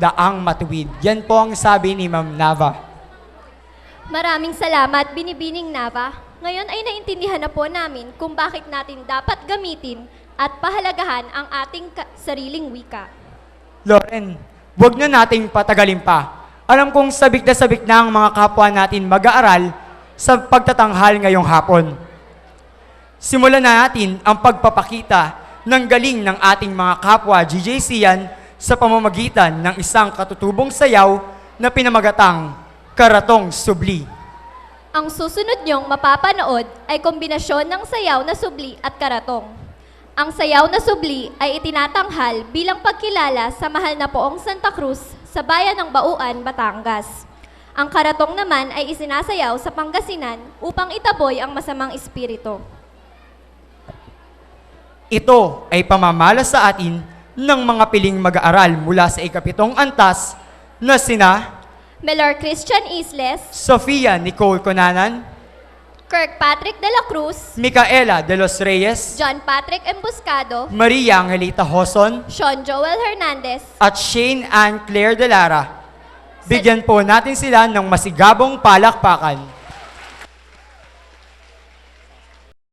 daang matuwid. Yan po ang sabi ni Ma'am Nava. Maraming salamat, Binibining Nava. Ngayon ay naintindihan na po namin kung bakit natin dapat gamitin at pahalagahan ang ating sariling wika. Loren, wag na nating patagalin pa. Alam kong sabik na sabik na ang mga kapwa natin mag-aaral sa pagtatanghal ngayong hapon. Simulan na natin ang pagpapakita ng galing ng ating mga kapwa GJCan sa pamamagitan ng isang katutubong sayaw na pinamagatang Karatong Subli. Ang susunod niyong mapapanood ay kombinasyon ng sayaw na subli at karatong. Ang sayaw na subli ay itinatanghal bilang pagkilala sa mahal na poong Santa Cruz sa bayan ng Bauan, Batangas. Ang karatong naman ay isinasayaw sa Pangasinan upang itaboy ang masamang espiritu. Ito ay pamamala sa atin ng mga piling mag-aaral mula sa ikapitong antas na sina Melor Christian Isles, Sofia Nicole Conanan, Kirkpatrick de la Cruz, Micaela de los Reyes, John Patrick Embuscado, Maria Angelita Hoson, Sean Joel Hernandez, at Shane Ann Claire de Lara. Bigyan po natin sila ng masigabong palakpakan.